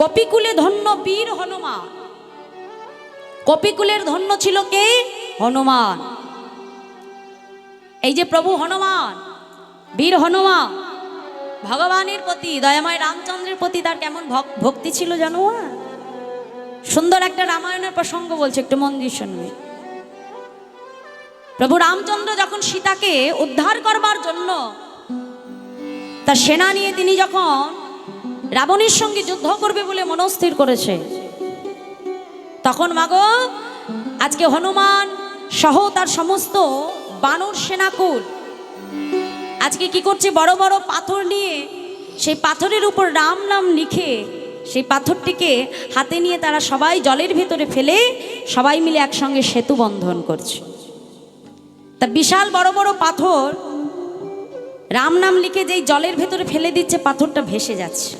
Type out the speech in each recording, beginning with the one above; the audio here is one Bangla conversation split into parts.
কপিকুলে ধন্য বীর হনুমান। কপিকুলের ধন্য ছিল কে? হনুমান। এই যে প্রভু হনুমান, বীর হনুমান, ভগবানের প্রতি, দয়াময় রামচন্দ্রের প্রতি তার কেমন ভক- ভক্তি ছিল জানো সুন্দর একটা রামায়ণের প্রসঙ্গ বলছে, একটু মন দিয়ে শুনবে। প্রভু রামচন্দ্র যখন সীতাকে উদ্ধার করবার জন্য, তার সেনা নিয়ে তিনি যখন রাবণের সঙ্গে যুদ্ধ করবে বলে মনস্থির করেছে। তখন মাগো, আজকে হনুমান সহ তার সমস্ত বানর সেনাকুল, আজকে কি করছে বড় বড় পাথর নিয়ে, সেই পাথরের উপর রাম নাম লিখে, সেই পাথরটিকে হাতে নিয়ে তারা সবাই জলের ভেতরে ফেলে, সবাই মিলে একসঙ্গে সেতু বন্ধন করছে। তা বিশাল বড় বড় পাথর, রাম নাম লিখে যেই জলের ভেতরে ফেলে দিচ্ছে, পাথরটা ভেসে যাচ্ছে।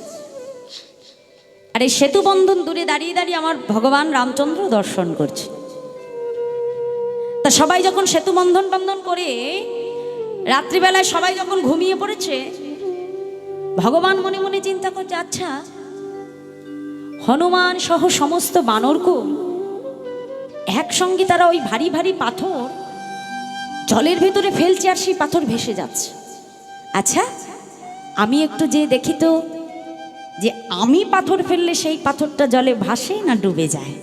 আর এই সেতু বন্ধন দূরে দাঁড়িয়ে দাঁড়িয়ে আমার ভগবান রামচন্দ্র দর্শন করছে। তা সবাই যখন সেতু বন্ধন বন্ধন করে, রাত্রিবেলায় সবাই যখন ঘুমিয়ে পড়েছে, ভগবান মনে মনে চিন্তা করছে আচ্ছা হনুমান সহ সমস্ত বানরকুল একসঙ্গে তারা ওই ভারী ভারী পাথর জলের ভেতরে ফেলছে আর সেই পাথর ভেসে যাচ্ছে। আচ্ছা আমি একটু যে দেখি তো যে আমি পাথর ফেললে সেই পাথরটা জলে ভাসে না ডুবে যায়?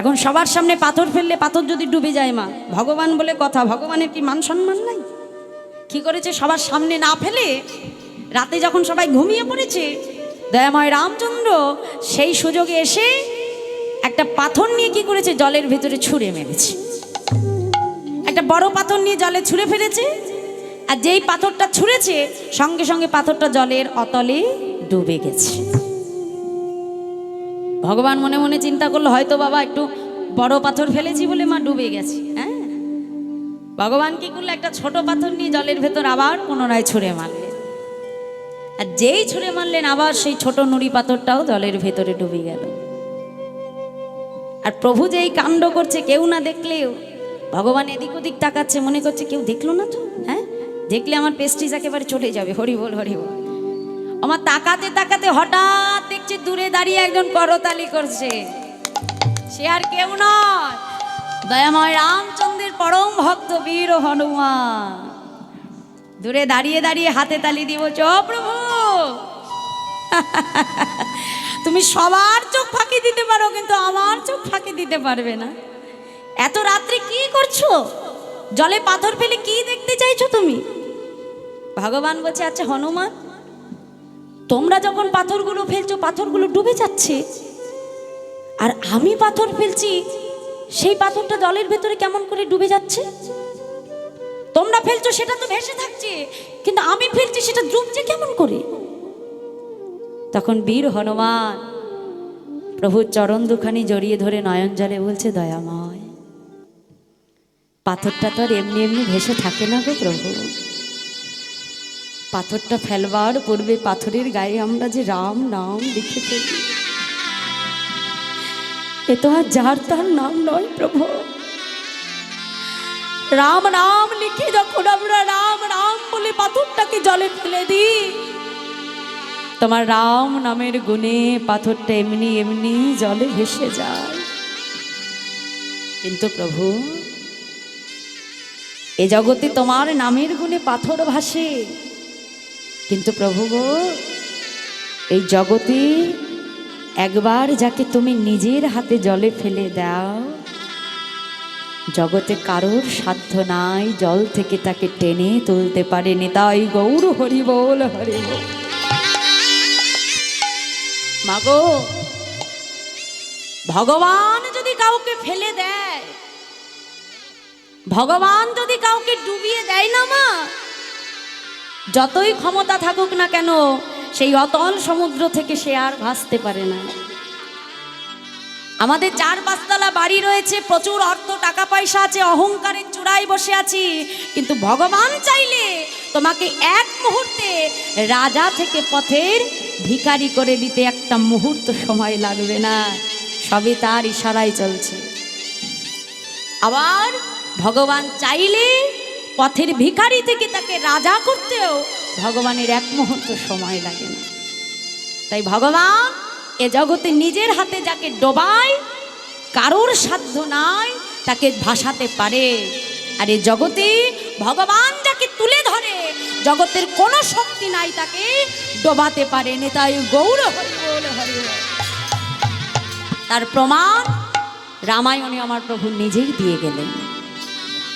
এখন সবার সামনে পাথর ফেললে পাথর যদি ডুবে যায় মা, ভগবান বলে কথা, ভগবানের কি মান সম্মান নাই? কি করেছে? সবার সামনে না ফেলে রাতে যখন সবাই ঘুমিয়ে পড়েছে, দয়াময় রামচন্দ্র সেই সুযোগে এসে একটা পাথর নিয়ে কি করেছে? জলের ভেতরে ছুঁড়ে মেরেছে। একটা বড় পাথর নিয়ে জলে ছুঁড়ে ফেলেছে। আর যেই পাথরটা ছুঁড়েছে, সঙ্গে সঙ্গে পাথরটা জলের অতলে ডুবে গেছে। ভগবান মনে মনে চিন্তা করল, হয়তো বাবা একটু বড় পাথর ফেলেছি বলে মা ডুবে গেছে। হ্যাঁ? ভগবান কি করল? একটা ছোট পাথর নিয়ে জলের ভেতর আবার পুনরায় ছুঁড়ে মারলেন। আর যেই ছুঁড়ে মারলেন, আবার সেই ছোট নুড়ি পাথরটাও জলের ভেতরে ডুবে গেল। আর প্রভু যে এই কাণ্ড করছে, কেউ না দেখলেও ভগবান এদিক ওদিক তাকাচ্ছে, মনে করছে কেউ দেখল না তো? হ্যাঁ? দেখলে আমার পেস্টিজ একেবারে চলে যাবে। হরি বল হরি বল। আমার তাকাতে তাকাতে হঠাৎ দেখছি দূরে দাঁড়িয়ে একজন করতালি করছে। সে আর কেউ নয়। দয়াময় রামচন্দ্রের পরম ভক্ত বীর হনুমান। দূরে দাঁড়িয়ে দাঁড়িয়ে হাতে তালি দিব, চ প্রভু! তুমি সবার চোখ ফাঁকি দিতে পারো, কিন্তু আমার চোখ ফাঁকি দিতে পারবে না। এত রাত্রি কি করছ? জলে পাথর ফেলে কি দেখতে চাইছো তুমি? ভগবান বলছে আচ্ছা হনুমান, তোমরা যখন পাথরগুলো ফেলছো, পাথরগুলো ডুবে যাচ্ছে। আর আমি পাথর ফেলছি, সেই পাথরটা জলের ভেতরে কেমন করে ডুবে যাচ্ছে? তোমরা ফেলছো, সেটা তো ভেসে থাকছে, কিন্তু আমি ফেলছি, সেটা ডুবছে কেমন করে? তখন বীর হনুমান প্রভুর চরণ দুখানি জড়িয়ে ধরে নয়ন জলে বলছে, দয়াময়, পাথরটা তো আর এমনি এমনি ভেসে থাকে না গো প্রভু। পাথরটা ফেলবার পূর্বে পাথরের গায়ে আমরা যে রাম নাম লিখে ফেলি। এ তো আর যার তার নাম নয় প্রভু। রাম নাম লিখে যখন আমরা রাম রাম বলে পাথরটাকে জলে ফেলে দিই, তোমার রাম নামের গুণে পাথরটা এমনি এমনি জলে ভেসে যায়। কিন্তু প্রভু, এ জগতে তোমার নামের গুণে পাথর ভাসে। কিন্তু প্রভু গো, এই জগতে একবার যাকে তুমি নিজের হাতে জলে ফেলে দাও, জগতে কারোর সাধ্য নাই জল থেকে তাকে টেনে তুলতে পারেনি। তাই গৌর হরি বল, হরি মাগো ভগবান যদি কাউকে ফেলে দেয়, ভগবান যদি কাউকে ডুবিয়ে দেয় না মা যতই ক্ষমতা থাকুক না কেন, সেই অতল সমুদ্র থেকে সে আর ভাসতে পারে না। আমাদের চার পাঁচতলা বাড়ি রয়েছে, প্রচুর অর্থ, টাকা পয়সা আছে, অহংকারের চূড়ায় বসে আছি। কিন্তু ভগবান চাইলে তোমাকে এক মুহূর্তে রাজা থেকে পথের ভিখারি করে দিতে একটা মুহূর্ত সময় লাগবে না। সবই তার ইশারায় চলছে। আবার ভগবান চাইলে পথের ভিখারি থেকে তাকে রাজা করতেও ভগবানের এক মুহূর্ত সময় লাগে না। তাই ভগবান এ জগতে নিজের হাতে যাকে ডোবায়, কারোর সাধ্য নাই, তাকে ভাসাতে পারে। আর এ জগতে ভগবান যাকে তুলে ধরে, জগতের কোনো শক্তি নাই তাকে ডোবাতে পারে তাই গৌর তার প্রমাণ রামায়ণে আমার প্রভু নিজেই দিয়ে গেলেন।